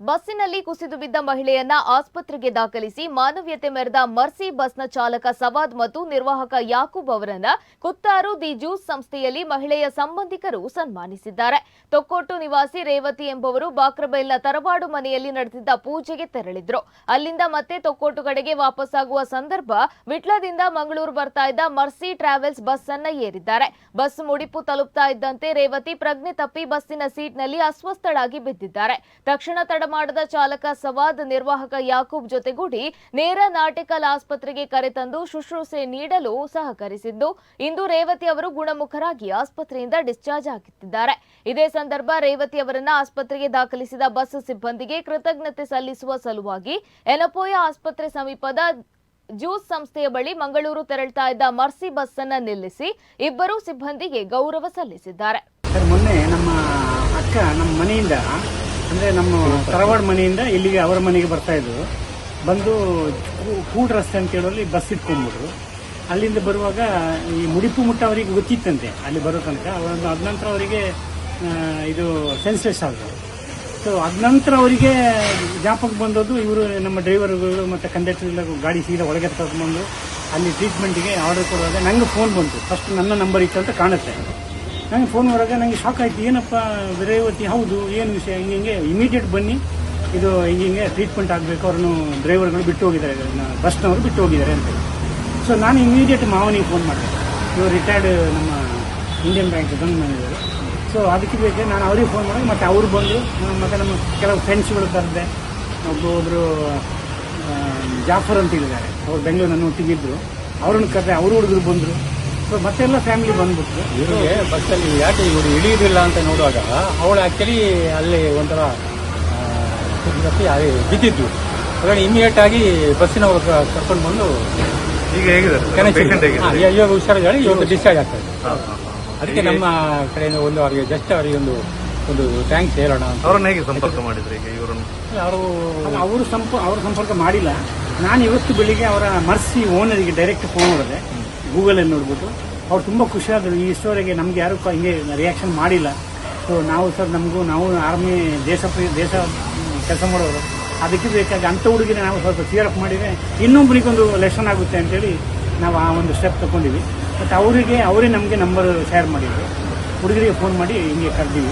ಬಸ್ಸಿನಲ್ಲಿ ಕುಸಿದು ಬಿದ್ದ ಮಹಿಳೆಯನ್ನ ಆಸ್ಪತ್ರೆಗೆ ದಾಖಲಿಸಿ ಮಾನವೀಯತೆ ಮೆರೆದ ಮರ್ಸಿ ಬಸ್ನ ಚಾಲಕ ಸವಾದ್ ಮತ್ತು ನಿರ್ವಾಹಕ ಯಾಕೂಬ್ ಅವರನ್ನ ಕುತ್ತಾರು ದಿ ಜ್ಯೂಸ್ ಸಂಸ್ಥೆಯಲ್ಲಿ ಮಹಿಳೆಯ ಸಂಬಂಧಿಕರು ಸನ್ಮಾನಿಸಿದ್ದಾರೆ. ತೊಕ್ಕೋಟು ನಿವಾಸಿ ರೇವತಿ ಎಂಬುವರು ಬಾಕ್ರಬೈಲ್ನ ತರವಾಡು ಮನೆಯಲ್ಲಿ ನಡೆದಿದ್ದ ಪೂಜೆಗೆ ತೆರಳಿದ್ರು. ಅಲ್ಲಿಂದ ಮತ್ತೆ ತೊಕ್ಕೋಟು ಕಡೆಗೆ ವಾಪಸ್ಸಾಗುವ ಸಂದರ್ಭ ವಿಟ್ಲದಿಂದ ಮಂಗಳೂರು ಬರ್ತಾ ಇದ್ದ ಮರ್ಸಿ ಟ್ರಾವೆಲ್ಸ್ ಬಸ್ ಅನ್ನ ಏರಿದ್ದಾರೆ. ಬಸ್ ಮುಡಿಪು ತಲುಪ್ತಾ ಇದ್ದಂತೆ ರೇವತಿ ಪ್ರಜ್ಞೆ ತಪ್ಪಿ ಬಸ್ಸಿನ ಸೀಟ್ನಲ್ಲಿ ಅಸ್ವಸ್ಥಳಾಗಿ ಬಿದ್ದಿದ್ದಾರೆ. ತಕ್ಷಣ ತಡ ಮಾಡದ ಚಾಲಕ ಸವಾದ್, ನಿರ್ವಾಹಕ ಯಾಕೂಬ್ ಜೊತೆಗೂಡಿ ನೇರ ನಾಟಿಕಲ್ ಆಸ್ಪತ್ರೆಗೆ ಕರೆತಂದು ಶುಶ್ರೂಷೆ ನೀಡಲು ಸಹಕರಿಸಿದ್ದು. ಇಂದು ರೇವತಿ ಅವರು ಗುಣಮುಖರಾಗಿ ಆಸ್ಪತ್ರೆಯಿಂದ ಡಿಸ್ಚಾರ್ಜ್ ಆಗುತ್ತಿದ್ದಾರೆ ಇದೇ ಸಂದರ್ಭ ರೇವತಿ ಅವರನ್ನ ಆಸ್ಪತ್ರೆಗೆ ದಾಖಲಿಸಿದ ಬಸ್ ಸಿಬ್ಬಂದಿಗೆ ಕೃತಜ್ಞತೆ ಸಲ್ಲಿಸುವ ಸಲುವಾಗಿ ಎನಪೋಯ ಆಸ್ಪತ್ರೆ ಸಮೀಪದ ಜ್ಯೂಸ್ ಸಂಸ್ಥೆಯ ಬಳಿ ಮಂಗಳೂರು ತೆರಳ್ತಾ ಇದ್ದ ಮರ್ಸಿ ಬಸ್ ಅನ್ನು ನಿಲ್ಲಿಸಿ ಇಬ್ಬರು ಸಿಬ್ಬಂದಿಗೆ ಗೌರವ ಸಲ್ಲಿಸಿದ್ದಾರೆ. ಮೊನ್ನೆ ನಮ್ಮ ಅಕ್ಕ, ನಮ್ಮ ಮನೆಯಿಂದ ಅಂದರೆ ನಮ್ಮ ತರವಾಡ ಮನೆಯಿಂದ ಇಲ್ಲಿಗೆ ಅವರ ಮನೆಗೆ ಬರ್ತಾ ಇದ್ರು ಬಂದು ಕೂಡ್ ರಸ್ತೆ ಅಂತ ಹೇಳೋಲ್ಲಿ ಬಸ್ ಇಟ್ಕೊಂಡ್ಬಿಟ್ರು. ಅಲ್ಲಿಂದ ಬರುವಾಗ ಈ ಮುಡಿಪು ಮುಟ್ಟ ಅವರಿಗೆ ಗೊತ್ತಿತ್ತಂತೆ, ಅಲ್ಲಿ ಬರೋ ತನಕ. ಅವರೊಂದು ಅದ ನಂತರ ಅವರಿಗೆ ಇದು ಸೆನ್ಸೆಸ್ ಆದರು ಸೊ ಅದ ನಂತರ ಅವರಿಗೆ ಜ್ಞಾಪಕ ಬಂದದ್ದು ಇವರು, ನಮ್ಮ ಡ್ರೈವರ್ಗಳು ಮತ್ತು ಕಂಡಕ್ಟರ್ ಎಲ್ಲ ಗಾಡಿ ಸೀದಾ ಒಳಗೆ ತಗೊಂಡ್ಬಂದು ಅಲ್ಲಿ ಟ್ರೀಟ್ಮೆಂಟಿಗೆ ಆರ್ಡರ್ ಕೊಡುವಾಗ ನನಗೆ ಫೋನ್ ಬಂತು. ಫಸ್ಟ್ ನನ್ನ ನಂಬರ್ ಇತ್ತು ಅಂತ ಕಾಣುತ್ತೆ. ನಂಗೆ ಫೋನ್ ಮಾಡಿದಾಗ ನನಗೆ ಶಾಕ್ ಆಯ್ತು ಏನಪ್ಪ ರೇವತಿ? ಹೌದು, ಏನು ವಿಷಯ? ಹಿಂಗೆ ಹಿಂಗೆ ಇಮಿಡಿಯೇಟ್ ಬನ್ನಿ. ಇದು ಹಿಂಗೆ ಹಿಂಗೆ ಟ್ರೀಟ್ಮೆಂಟ್ ಆಗಬೇಕು. ಅವ್ರನ್ನು ಡ್ರೈವರ್ಗಳು ಬಿಟ್ಟು ಹೋಗಿದ್ದಾರೆ. ಬಸ್ನವರು ಬಿಟ್ಟು ಹೋಗಿದ್ದಾರೆ ಅಂತ ಸೊ ನಾನು ಇಮಿಡಿಯೇಟ್ ಮಾವನಿಗೆ ಫೋನ್ ಮಾಡಿದೆ. ಇವರು ರಿಟೈರ್ಡ್ ನಮ್ಮ ಇಂಡಿಯನ್ ಬ್ಯಾಂಕ್ ಬಂದು ಮಾಡಿದ್ದಾರೆ ಸೊ ಅದಕ್ಕೆ ಬೇಕೆ ನಾನು ಅವ್ರಿಗೆ ಫೋನ್ ಮಾಡಿ ಮತ್ತು ಅವ್ರು ಬಂದು ಮತ್ತು ನಮ್ಮ ಕೆಲವು ಫ್ರೆಂಡ್ಸ್ಗಳು ಕರೆದೆ. ಒಬ್ಬೊಬ್ಬರು ಜಾಫರ್ ಅಂತ ಹೇಳಿದ್ದಾರೆ ಅವ್ರು ಬೆಂಗಳೂರು ನನ್ನ ಒಟ್ಟಿಗಿದ್ರು ಅವ್ರನ್ನ ಕರೆದೆ. ಅವರು ಹುಡುಗರು ಬಂದರು. ಸೊ ಮತ್ತೆಲ್ಲ ಫ್ಯಾಮಿಲಿ ಬಂದ್ಬಿಟ್ಟು ಇವರಿಗೆ ಬಸ್ಸಲ್ಲಿ ಯಾಕೆ ಇವರು ಇಳಿಯುದಿಲ್ಲ ಅಂತ ನೋಡುವಾಗ ಅವಳು ಆಕ್ಚುಲಿ ಅಲ್ಲಿ ಒಂಥರ ಬಿದ್ದಿದ್ದು. ಹಾಗಾಗಿ ಇಮಿಡಿಯೇಟ್ ಆಗಿ ಬಸ್ಸಿನವರು ಕರ್ಕೊಂಡು ಬಂದು ಈಗ ಹೇಗಿದೆ ಇವಾಗ ಹೇಳಿ ಇವತ್ತು ಡಿಸ್ಚಾರ್ಜ್ ಆಗ್ತದೆ ಅದಕ್ಕೆ ನಮ್ಮ ಕಡೆಯಿಂದ ಒಂದು ಅವರಿಗೆ ಜಸ್ಟ್ ಅವರಿಗೆ ಒಂದು ಒಂದು ಥ್ಯಾಂಕ್ಸ್ ಹೇಳೋಣ ಅವ್ರನ್ನ ಅವರನ್ನ ಹೇಗೆ ಸಂಪರ್ಕ ಮಾಡಿದ್ರು ಈಗ ಇವರನ್ನು? ಅವರು ಅವರು ಸಂಪ ಅವರು ಸಂಪರ್ಕ ಮಾಡಿಲ್ಲ. ನಾನು ಇವತ್ತು ಬೆಳಿಗ್ಗೆ ಅವರ ಮರ್ಸಿ ಓನರಿಗೆ ಡೈರೆಕ್ಟ್ ಫೋನ್ ಮಾಡಿದೆ. ಗೂಗಲಲ್ಲಿ ನೋಡ್ಬಿಟ್ಟು ಅವ್ರು ತುಂಬ ಖುಷಿಯಾದರು. ಈ ಸ್ಟೋರಿಗೆ ನಮ್ಗೆ ಯಾರು ಹಿಂಗೆ ರಿಯಾಕ್ಷನ್ ಮಾಡಿಲ್ಲ. ಸೊ ನಾವು ಸರ್ ನಮಗೂ ನಾವು ಆರ್ಮಿ ದೇಶ ದೇಶ ಕೆಲಸ ಮಾಡೋರು. ಅದಕ್ಕೆ ಬೇಕಾಗಿ ಅಂಥ ಹುಡುಗಿನ ನಾವು ಸ್ವಲ್ಪ ಕ್ಲಿಯರ್ ಅಪ್ ಮಾಡಿದರೆ ಇನ್ನೊಬ್ಬರಿಗೊಂದು ಲೆಸನ್ ಆಗುತ್ತೆ ಅಂತೇಳಿ ನಾವು ಆ ಒಂದು ಸ್ಟೆಪ್ ತಗೊಂಡಿವಿ. ಬಟ್ ಅವರಿಗೆ, ಅವರೇ ನಮಗೆ ನಂಬರ್ ಶೇರ್ ಮಾಡಿದ್ರು. ಹುಡುಗರಿಗೆ ಫೋನ್ ಮಾಡಿ ಹಿಂಗೆ ಕರೆದಿವಿ.